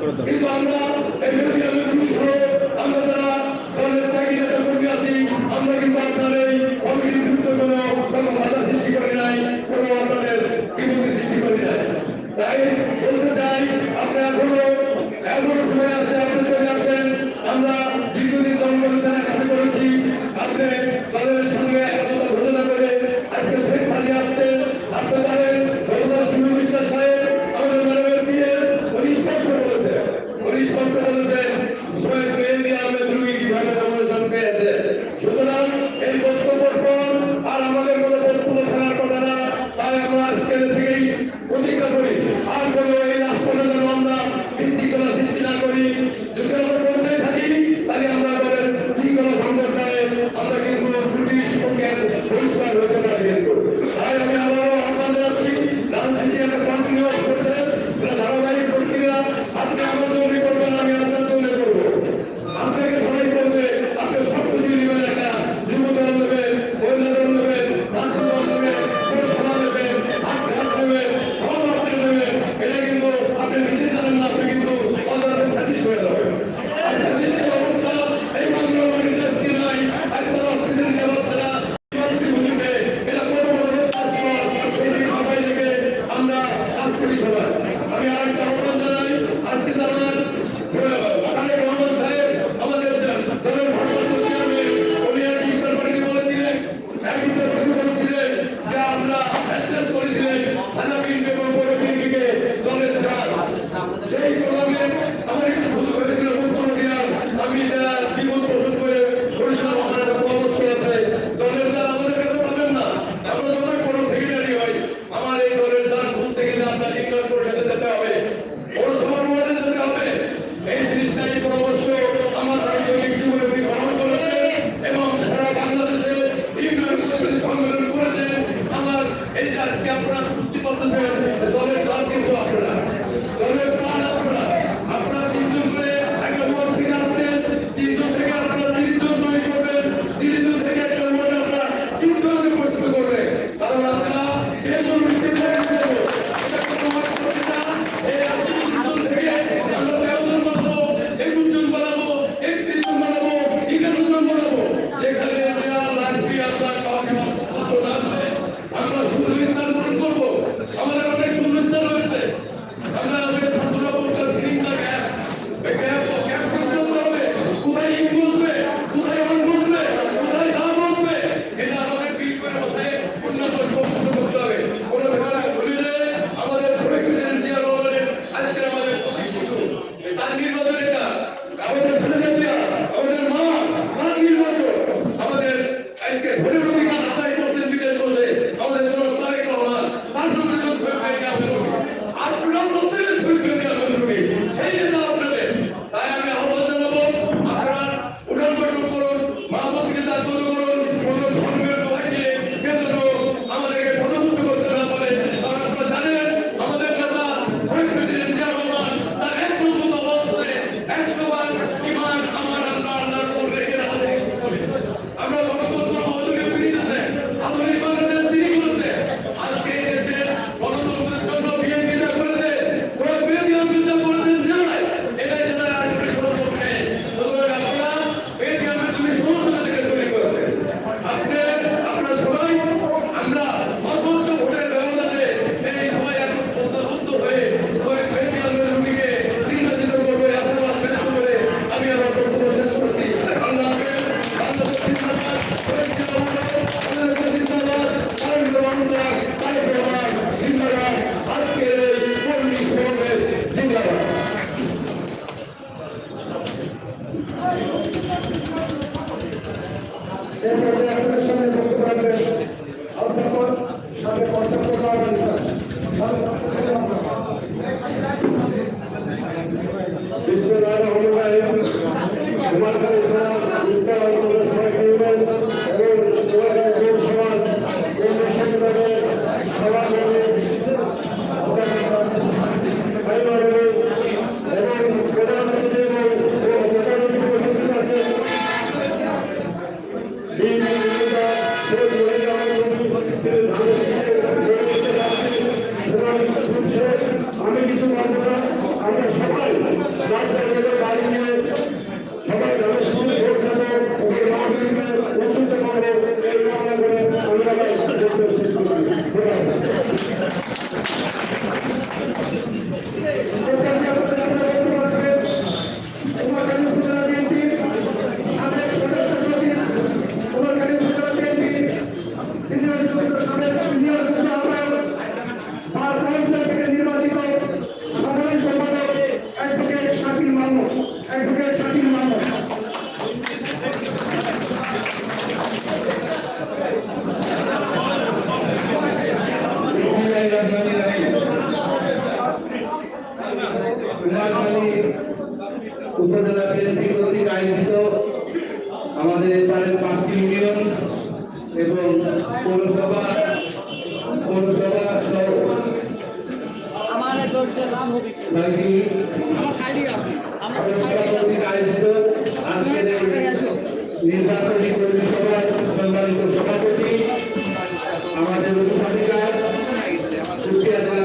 করে দেবো। Parece que é. নেবেন এবং কুমারখালী পৌরসভার আমারে দোষ দিয়ে লাভ হবে আমার সাইডে আছে। আমরা নির্বাচনী পরিষভার সম্মানিত সভাপতি আমাদের অধিকার হ্যাঁ, কুষ্টিয়া জেলা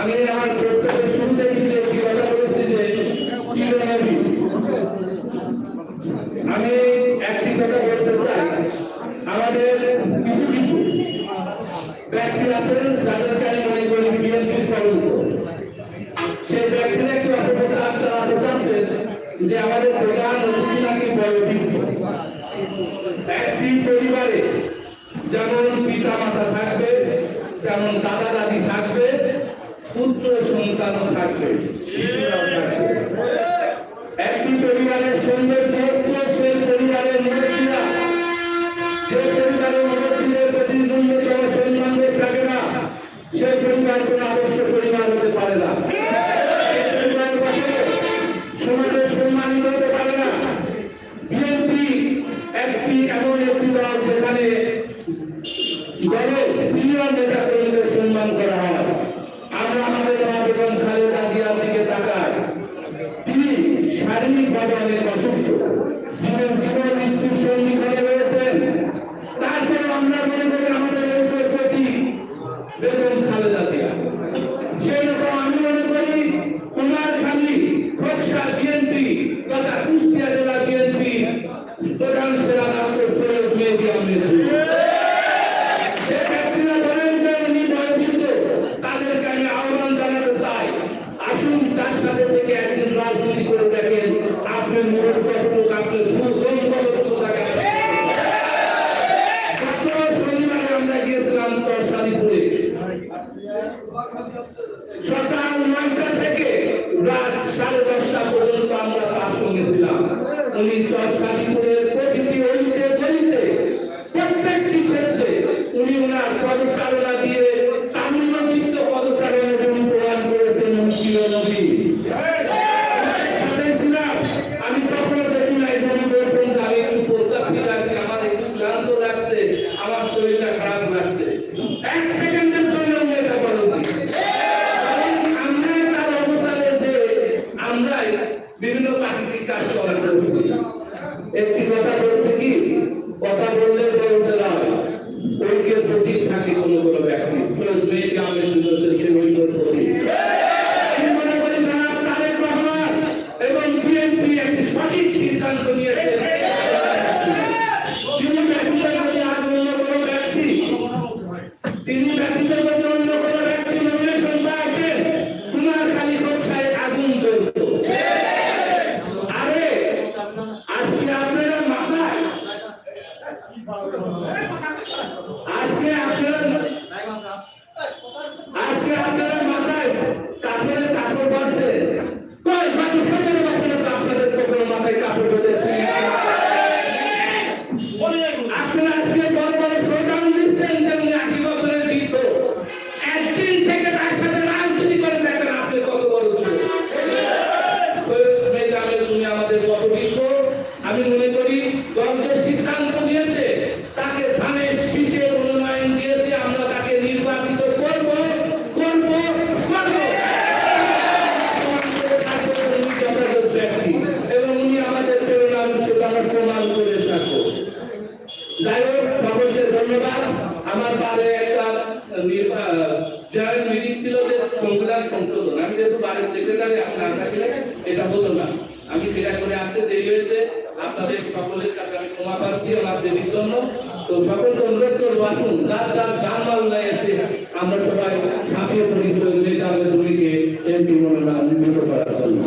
আমি আমার বক্তব্যের শুরুতে একটি কথা বলেছি যে চিরনবী আমি একটি কথা বলতে চাই। আমাদের কিছু কিছু ব্যক্তি আছেন যাদেরকে আমি মনে করি বিএনপির স্বরূপ সেই ব্যক্তির একটি অপপ্রচার চালাতে চাচ্ছেন যে আমাদের প্রধান অতিথি নাকি বয়োবৃদ্ধ। একটি রাখে একটি পরিবারের সৈন্যের পেয়েছে সেই পরিবারের মনীষীরা সেই পরিবারের মনীষীদের প্রতিনিধিত্ব করে সৈন্যদের থাকে না সেই পরিবার কোনো আদর্শ পরিবার হতে পারে না সমাজের সম্মানিত হতে পারে না বিএনপি একটি এমন একটি নেতা কর্মীদের সম্মান করা হয় বিভিন্ন প্রাকৃতিক কাজ করা। একটি কথা বলতে কি? কথা বললে বলতে হয়। ঐক্যের প্রতীক থাকে কোনো কোনো ব্যক্তি। গ্রামের উন্নত সে ঐক্যের প্রতীক। এবং বিএনপি একটি সঠিক সিদ্ধান্ত তিনি ব্যক্তিগত ছিল যে সংবিধান সংশোধন। আমি যেহেতু বাড়ির সেক্রেটারি আমি না থাকলে এটা হতো না। আমি সেটা করে আসতে দেরি হয়েছে। আপনাদের সকলের কাছে আমি ক্ষমা প্রার্থী আমার দেবীর জন্য। তো সকলকে অনুরোধ করব, আসুন, যার যার যার মামলায় এসে আমরা সবাই সাথে পুলিশ নেতা দুটিকে এমপি মনোনয়ন নির্মিত করার জন্য।